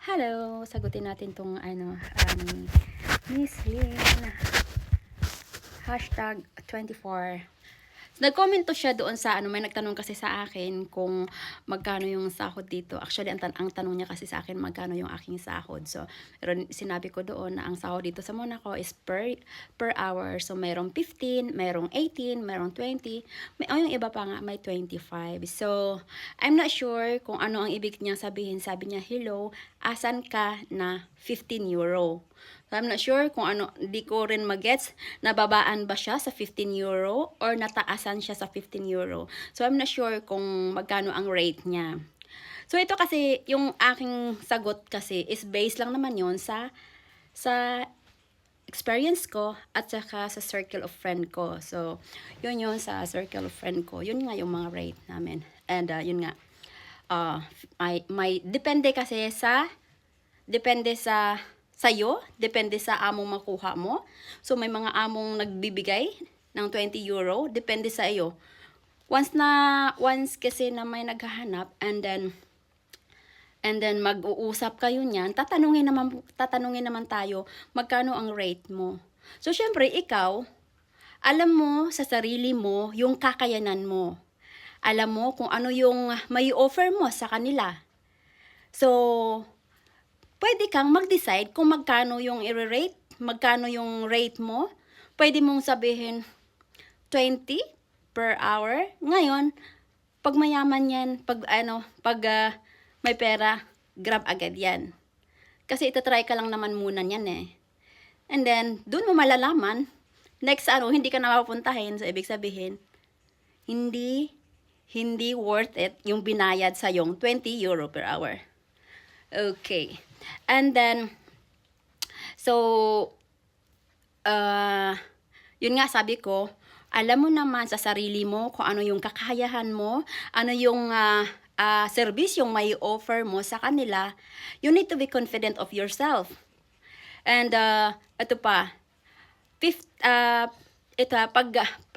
Hello! Sagutin natin tong ano, um, Miss Lynn. Hashtag 24. Nag-comment siya doon sa ano, may nagtanong kasi sa akin kung magkano yung sahod dito. Actually, ang, tan- ang tanong niya kasi sa akin magkano yung aking sahod. So, pero sinabi ko doon na ang sahod dito sa Monaco is per per hour. So, mayroong 15, mayroong 18, mayroong 20, may oh, yung iba pa nga may 25. So, I'm not sure kung ano ang ibig niya sabihin. Sabi niya, "Hello, asan ka na 15 euro?" So, I'm not sure kung ano, di ko rin magets, nababaan ba siya sa 15 euro or nataasan siya sa 15 euro. So, I'm not sure kung magkano ang rate niya. So, ito kasi, yung aking sagot kasi is based lang naman yon sa, sa experience ko at saka sa circle of friend ko. So, yun yun sa circle of friend ko. Yun nga yung mga rate namin. And, uh, yun nga, uh, may, may, depende kasi sa, depende sa, sa'yo, depende sa among makuha mo. So, may mga among nagbibigay ng 20 euro, depende sa iyo. Once na, once kasi na may naghahanap, and then, and then mag-uusap kayo niyan, tatanungin naman, tatanungin naman tayo, magkano ang rate mo. So, syempre, ikaw, alam mo sa sarili mo yung kakayanan mo. Alam mo kung ano yung may offer mo sa kanila. So, pwede kang mag-decide kung magkano yung i-rate, magkano yung rate mo. Pwede mong sabihin 20 per hour. Ngayon, pag mayaman yan, pag ano, pag ah, may pera, grab agad yan. Kasi itatry ka lang naman muna yan eh. And then, dun mo malalaman, next ano, hindi ka na mapupuntahin. So, ibig sabihin, hindi, hindi worth it yung binayad sa yung 20 euro per hour. Okay. And then, so, uh, yun nga sabi ko, alam mo naman sa sarili mo kung ano yung kakayahan mo, ano yung uh, uh, service yung may offer mo sa kanila, you need to be confident of yourself. And uh, ito pa, fifth, uh, ito, pag,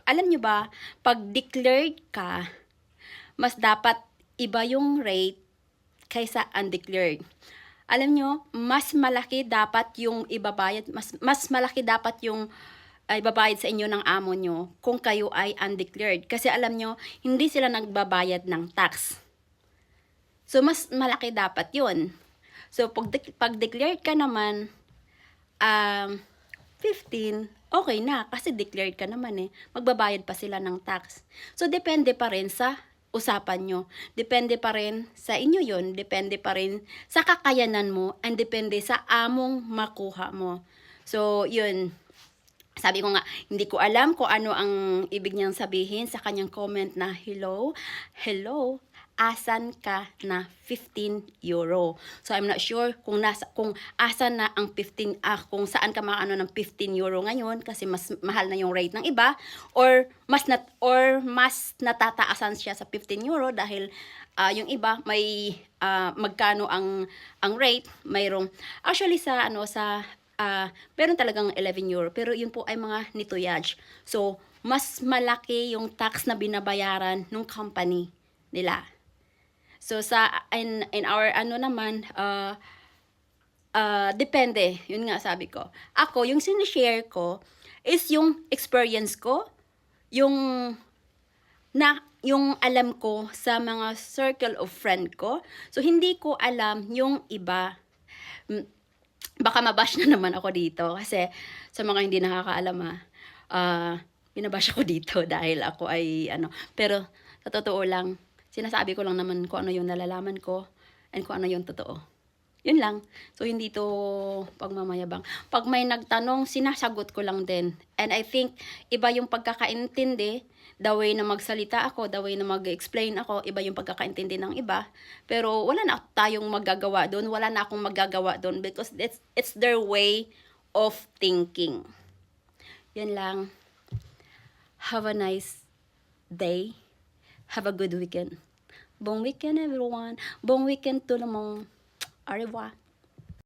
alam nyo ba, pag declared ka, mas dapat iba yung rate kaysa undeclared. Alam nyo, mas malaki dapat yung ibabayad, mas, mas malaki dapat yung ay babayad sa inyo ng amo nyo kung kayo ay undeclared. Kasi alam nyo, hindi sila nagbabayad ng tax. So, mas malaki dapat yun. So, pag, de- pag declared ka naman, um, 15, okay na. Kasi declared ka naman eh. Magbabayad pa sila ng tax. So, depende pa rin sa usapan nyo. Depende pa rin sa inyo yon Depende pa rin sa kakayanan mo and depende sa among makuha mo. So, yun. Sabi ko nga, hindi ko alam kung ano ang ibig niyang sabihin sa kanyang comment na hello, hello, asan ka na 15 euro. So I'm not sure kung nasa kung asan na ang 15 ah kung saan ka maano ng 15 euro ngayon kasi mas mahal na yung rate ng iba or mas nat or mas natataasan siya sa 15 euro dahil ah, yung iba may ah, magkano ang ang rate mayroong actually sa ano sa ah meron talagang 11 euro pero yun po ay mga nitoyage. So mas malaki yung tax na binabayaran ng company nila. So sa in in our ano naman uh, uh, depende, yun nga sabi ko. Ako yung sinishare ko is yung experience ko, yung na yung alam ko sa mga circle of friend ko. So hindi ko alam yung iba. Mm, Baka mabash na naman ako dito kasi sa mga hindi nakakaalam ah, uh, binabash ako dito dahil ako ay ano, pero sa totoo lang, sinasabi ko lang naman kung ano yung nalalaman ko and kung ano yung totoo. Yun lang. So, hindi to pagmamayabang. Pag may nagtanong, sinasagot ko lang din. And I think, iba yung pagkakaintindi, the way na magsalita ako, the way na mag-explain ako, iba yung pagkakaintindi ng iba. Pero wala na tayong magagawa doon, wala na akong magagawa doon because it's, it's their way of thinking. Yan lang. Have a nice day. Have a good weekend. Bon weekend, everyone. Bon weekend tout le monde. Au revoir.